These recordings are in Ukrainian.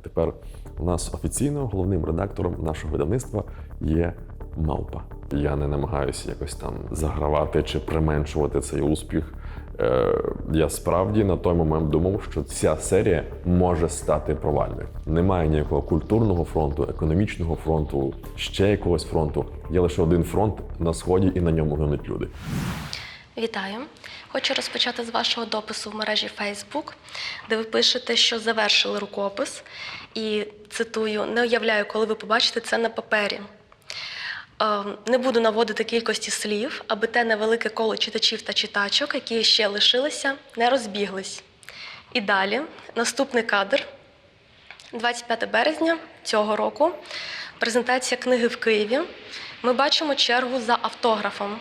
І тепер у нас офіційно головним редактором нашого видавництва є Мавпа. Я не намагаюся якось там загравати чи применшувати цей успіх. Е, я справді на той момент думав, що ця серія може стати провальною. Немає ніякого культурного фронту, економічного фронту, ще якогось фронту. Є лише один фронт на сході, і на ньому гинуть люди. Вітаю! Хочу розпочати з вашого допису в мережі Facebook, де ви пишете, що завершили рукопис. І цитую: не уявляю, коли ви побачите це на папері. Е, Не буду наводити кількості слів, аби те невелике коло читачів та читачок, які ще лишилися, не розбіглись. І далі, наступний кадр. 25 березня цього року. Презентація книги в Києві. Ми бачимо чергу за автографом.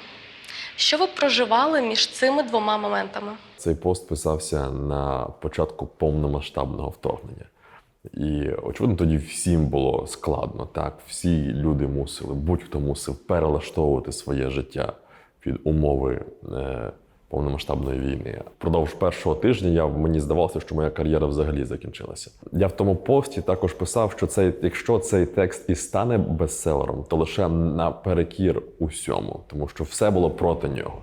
Що ви проживали між цими двома моментами? Цей пост писався на початку повномасштабного вторгнення. І очевидно, тоді всім було складно. Так, всі люди мусили, будь-хто мусив перелаштовувати своє життя під умови е, повномасштабної війни. Продовж першого тижня я мені здавалося, що моя кар'єра взагалі закінчилася. Я в тому пості також писав, що цей, якщо цей текст і стане бестселером, то лише наперекір усьому, тому що все було проти нього.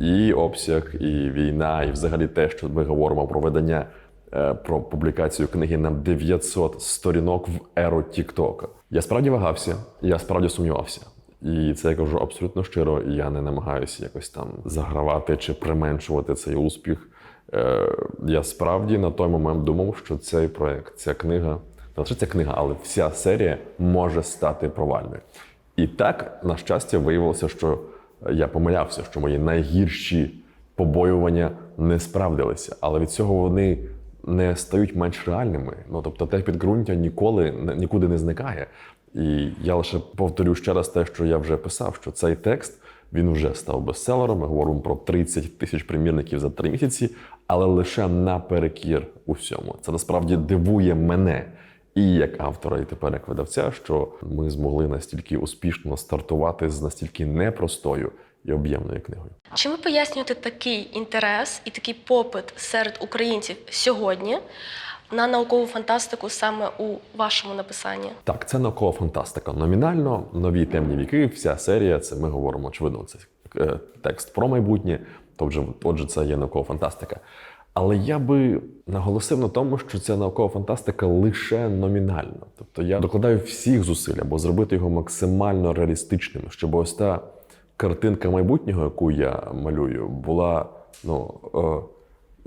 І обсяг, і війна, і взагалі те, що ми говоримо про видання е, про публікацію книги на 900 сторінок в еру Тіктока. Я справді вагався, я справді сумнівався. І це я кажу абсолютно щиро. і Я не намагаюся якось там загравати чи применшувати цей успіх. Е, я справді на той момент думав, що цей проект, ця книга, не лише ця книга, але вся серія може стати провальною. І так, на щастя, виявилося, що я помилявся, що мої найгірші побоювання не справдилися, але від цього вони не стають менш реальними. Ну тобто, те підґрунтя ніколи нікуди не зникає. І я лише повторю ще раз те, що я вже писав, що цей текст він вже став бестселером. Ми говоримо про 30 тисяч примірників за три місяці, але лише наперекір усьому. Це насправді дивує мене і як автора, і тепер як видавця, що ми змогли настільки успішно стартувати з настільки непростою і об'ємною книгою. Чим ви пояснюєте такий інтерес і такий попит серед українців сьогодні на наукову фантастику саме у вашому написанні? Так, це наукова фантастика. Номінально нові темні віки. Вся серія. Це ми говоримо. Очевидно, це е, текст про майбутнє. Отже, отже, це є наукова фантастика. Але я би наголосив на тому, що ця наукова фантастика лише номінальна. Тобто я докладаю всіх зусиль, аби зробити його максимально реалістичним, щоб ось та картинка майбутнього, яку я малюю, була ну е,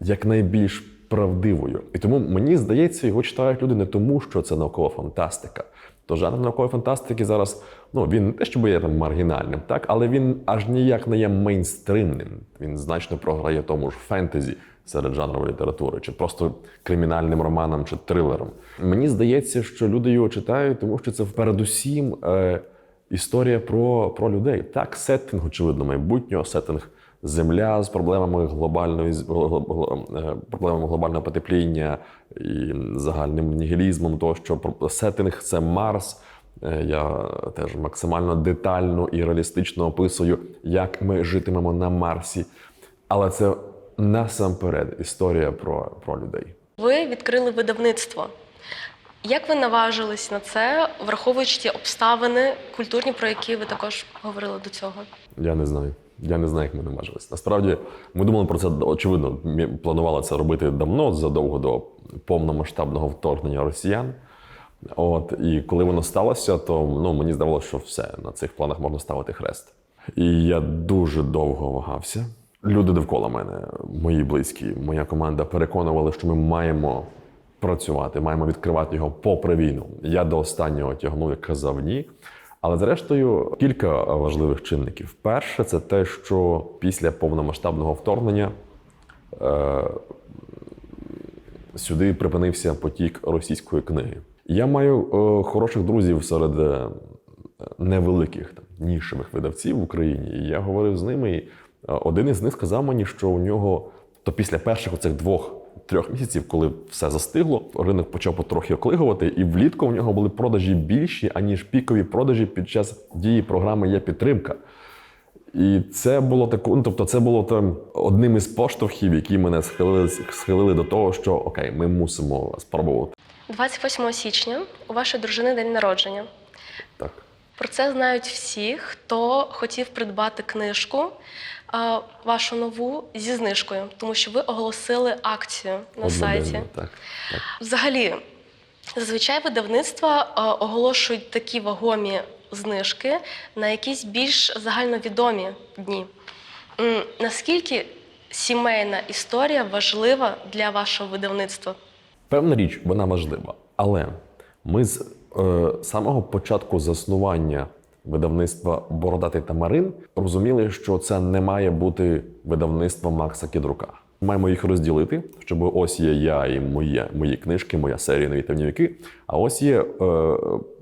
якнайбільш правдивою. І тому мені здається, його читають люди не тому, що це наукова фантастика. То жанр наукової фантастики зараз ну він не те, щоб є там маргінальним, так але він аж ніяк не є мейнстримним. Він значно програє тому ж фентезі серед жанрової літератури, чи просто кримінальним романам чи трилером. Мені здається, що люди його читають, тому що це передусім е, історія про, про людей. Так, сеттинг, очевидно, майбутнього, сеттинг земля з проблемами глобальної е, проблемами глобального потепління і загальним нігілізмом, тощо Про- сеттинг це Марс. Е, Я теж максимально детально і реалістично описую, як ми житимемо на Марсі. Але це насамперед історія про, про людей. Ви відкрили видавництво. Як ви наважились на це, враховуючи ті обставини культурні, про які ви також говорили до цього? Я не знаю. Я не знаю, як ми наважились. Насправді, ми думали про це очевидно. Ми планували це робити давно, задовго до повномасштабного вторгнення росіян. От і коли воно сталося, то ну мені здавалося, що все на цих планах можна ставити хрест. І я дуже довго вагався. Люди довкола мене, мої близькі, моя команда переконували, що ми маємо працювати, маємо відкривати його попри війну. Я до останнього тягнув і казав ні. Але зрештою кілька важливих чинників. Перше, це те, що після повномасштабного вторгнення е, сюди припинився потік російської книги. Я маю е, хороших друзів серед е, невеликих там, нішевих видавців в Україні. І я говорив з ними. І е, один із них сказав мені, що у нього то після перших оцих двох. Трьох місяців, коли все застигло, ринок почав потрохи оклигувати, і влітку у нього були продажі більші, аніж пікові продажі під час дії програми Є підтримка. І це було таку, ну, тобто, це було там одним із поштовхів, які мене схилили, схилили до того, що окей, ми мусимо спробувати. 28 січня у вашої дружини день народження. Так. Про це знають всі, хто хотів придбати книжку вашу нову зі знижкою, тому що ви оголосили акцію на сайті. Так, так. Взагалі, зазвичай видавництва оголошують такі вагомі знижки на якісь більш загальновідомі дні. Наскільки сімейна історія важлива для вашого видавництва? Певна річ, вона важлива. Але ми з е, самого початку заснування видавництва Бородатий Тамарин розуміли, що це не має бути видавництво Макса Кідрука. Маємо їх розділити, щоб ось є я і моє, мої книжки, моя серія нові темнівки. А ось є е,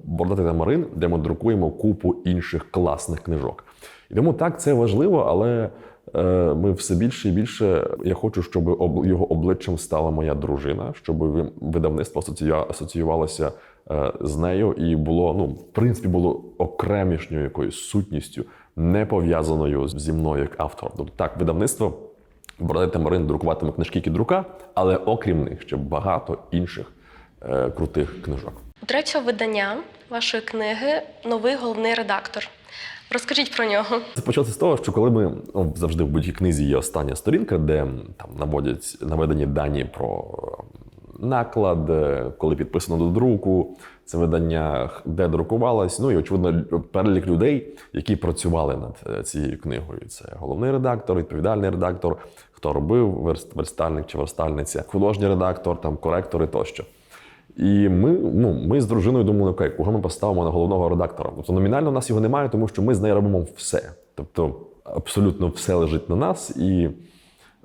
Бородатий Тамарин, де ми друкуємо купу інших класних книжок. І тому так це важливо, але е, ми все більше і більше. Я хочу, щоб об, його обличчям стала моя дружина, щоб ви- видавництво асоціювалося з нею і було, ну, в принципі, було окремішньою якоюсь сутністю, не пов'язаною зі мною як автором. Тобто так, видавництво Бородатий Тамарин друкуватиме книжки Кідрука, але окрім них ще багато інших е, крутих книжок. Третього видання вашої книги новий головний редактор. Розкажіть про нього. Це почалося з того, що коли ми ну, завжди в будь-якій книзі є остання сторінка, де там наводять наведені дані про е, наклад, е, коли підписано до друку, це видання, де друкувалось. Ну і очевидно, перелік людей, які працювали над е, цією книгою. Це головний редактор, відповідальний редактор, хто робив верст- верстальник чи верстальниця, художній редактор, там коректори тощо. І ми, ну, ми з дружиною думали, окей, кого ми поставимо на головного редактора. Тобто номінально у нас його немає, тому що ми з нею робимо все. Тобто абсолютно все лежить на нас. І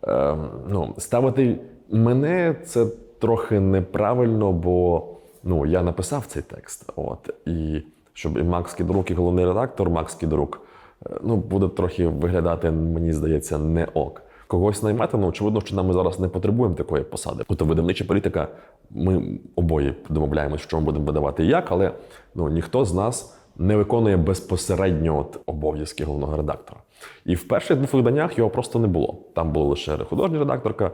е, ну, ставити мене це трохи неправильно, бо ну, я написав цей текст. От, і щоб і Макс Кідрук, і головний редактор Макс Кідрук, е, ну, буде трохи виглядати, мені здається, не ок. Когось наймати, ну очевидно, що нам ми зараз не потребуємо такої посади. Тобто видавнича політика, ми обоє домовляємось, що ми будемо видавати і як, але ну ніхто з нас не виконує безпосередньо обов'язки головного редактора. І в перших двох виданнях його просто не було. Там була лише художня редакторка,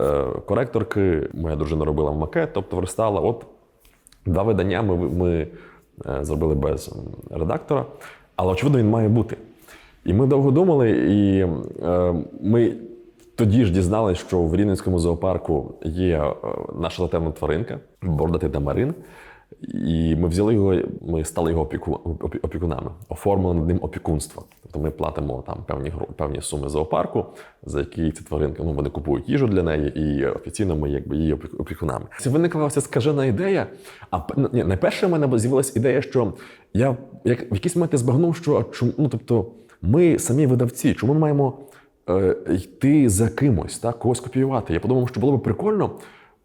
е, коректорки. Моя дружина робила макет, тобто верстала. От Два видання ми, ми е, зробили без редактора, але очевидно, він має бути. І ми довго думали, і е, ми тоді ж дізналися, що в Рівненському зоопарку є наша латевна тваринка, бордатий тамарин. І ми взяли його, ми стали його опіку, опі- опікунами, оформили над ним опікунство. Тобто ми платимо там певні певні суми зоопарку, за які ці тваринки ну, вони купують їжу для неї, і офіційно ми якби її опі- опікунами. Це виникла ось скажена ідея. А ні, найперше в мене з'явилася ідея, що я як в якийсь момент збагнув, що ну тобто, ми самі видавці, чому ми маємо е, йти за кимось, так, когось копіювати. Я подумав, що було б прикольно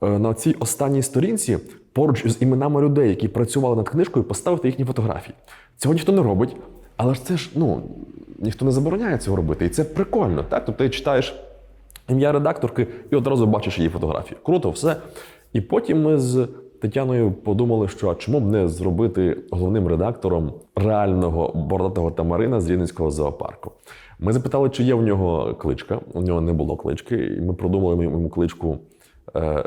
е, на цій останній сторінці поруч з іменами людей, які працювали над книжкою, поставити їхні фотографії. Цього ніхто не робить, але ж це ж ну ніхто не забороняє цього робити. І це прикольно. Так? Тобто ти читаєш ім'я редакторки і одразу бачиш її фотографію. Круто, все. І потім ми з Тетяною подумали, що а чому б не зробити головним редактором реального бородатого тамарина з Рівненського зоопарку. Ми запитали, чи є в нього кличка. У нього не було клички, і ми продумали йому кличку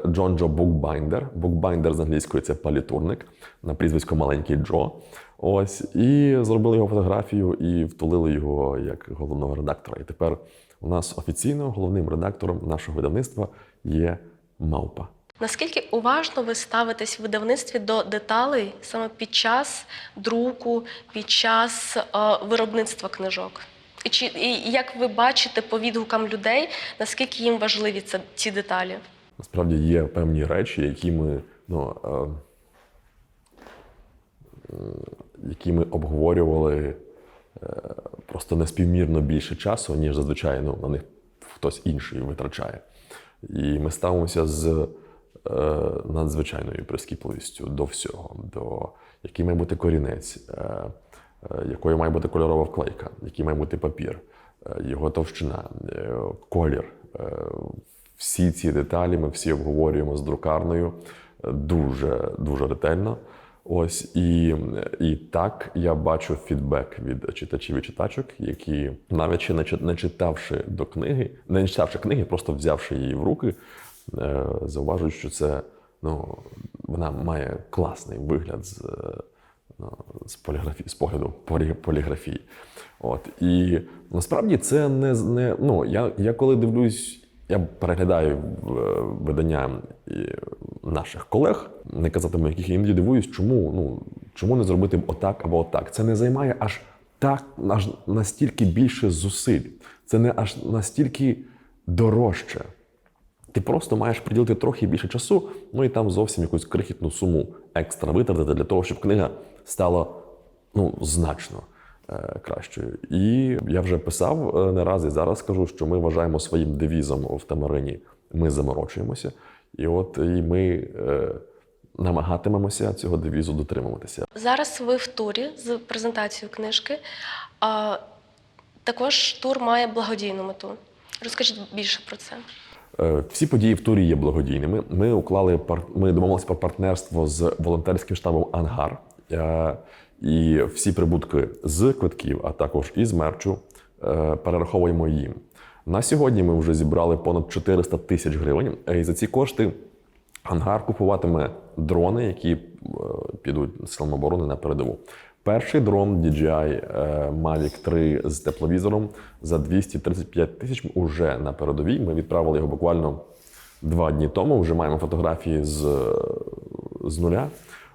Джон Джо Букбайндер. Букбайндер з англійської це палітурник на прізвисько маленький Джо. Ось і зробили його фотографію і втулили його як головного редактора. І тепер у нас офіційно головним редактором нашого видавництва є мавпа. Наскільки уважно ви ставитесь в видавництві до деталей саме під час друку, під час е, виробництва книжок? І, чи, і як ви бачите по відгукам людей, наскільки їм важливі це, ці деталі? Насправді є певні речі, які ми, ну, е, які ми обговорювали е, просто неспівмірно більше часу, ніж зазвичай ну, на них хтось інший витрачає. І ми ставимося з е, надзвичайною прискіпливістю до всього, до який має бути корінець, е, е, якою має бути кольорова вклейка, який має бути папір, е, його товщина, е, колір. Е, всі ці деталі ми всі обговорюємо з друкарною е, дуже дуже ретельно. Ось і, і так я бачу фідбек від читачів і читачок, які навіть ще не читавши до книги, не читавши книги, просто взявши її в руки, е, зауважують, що це ну, вона має класний вигляд з, ну, з, поліграфії, з погляду поліграфії. От. І насправді це не, не ну, я, я коли дивлюсь, я переглядаю е, видання наших колег, не казатиму, яких я іноді дивуюсь, чому, ну, чому не зробити отак або отак. Це не займає аж так аж настільки більше зусиль. Це не аж настільки дорожче. Ти просто маєш приділити трохи більше часу, ну і там зовсім якусь крихітну суму екстра витратити для того, щоб книга стала ну, значно кращою. І я вже писав е, не раз і зараз скажу, що ми вважаємо своїм девізом в Тамарині ми заморочуємося. І от і ми е, намагатимемося цього девізу дотримуватися. Зараз ви в турі з презентацією книжки. А також тур має благодійну мету. Розкажіть більше про це. Е, Всі події в турі є благодійними. Ми уклали ми домовилися про партнерство з волонтерським штабом Ангар. І всі прибутки з квитків, а також із мерчу, е, перераховуємо їм. На сьогодні ми вже зібрали понад 400 тисяч гривень. е, І за ці кошти Ангар купуватиме дрони, які е, підуть силам оборони на передову. Перший дрон DJI Mavic 3 з тепловізором за 235 тисяч уже на передовій. Ми відправили його буквально два дні тому. Вже маємо фотографії з, з нуля.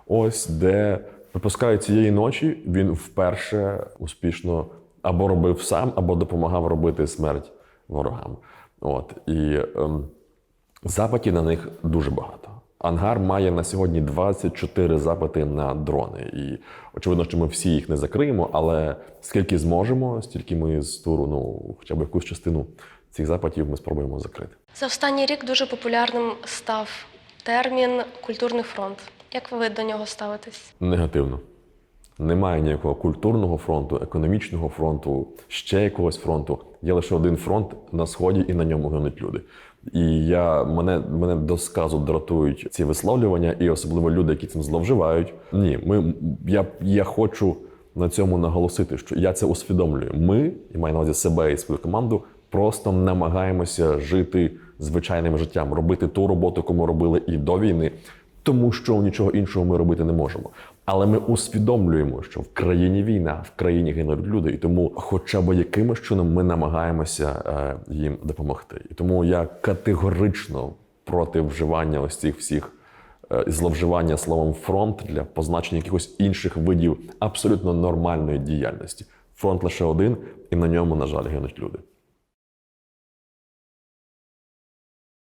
Ось де випускають цієї ночі. Він вперше успішно або робив сам, або допомагав робити смерть ворогам. От і ем, Запитів на них дуже багато. Ангар має на сьогодні 24 запити на дрони. І очевидно, що ми всі їх не закриємо, але скільки зможемо, стільки ми з туру, ну хоча б якусь частину цих запитів ми спробуємо закрити. За останній рік дуже популярним став термін культурний фронт. Як ви до нього ставитесь? Негативно. Немає ніякого культурного фронту, економічного фронту, ще якогось фронту. Є лише один фронт на сході, і на ньому гинуть люди. І я мене, мене до сказу дратують ці висловлювання, і особливо люди, які цим зловживають. Ні, ми я, я хочу на цьому наголосити, що я це усвідомлюю. Ми, і маю на увазі себе і свою команду, просто намагаємося жити звичайним життям, робити ту роботу, ми робили і до війни, тому що нічого іншого ми робити не можемо. Але ми усвідомлюємо, що в країні війна, в країні гинуть люди, і тому, хоча б якимось чином, ми намагаємося е, їм допомогти. І тому я категорично проти вживання ось цих всіх е, зловживання словом фронт для позначення якихось інших видів абсолютно нормальної діяльності. Фронт лише один, і на ньому, на жаль, гинуть люди.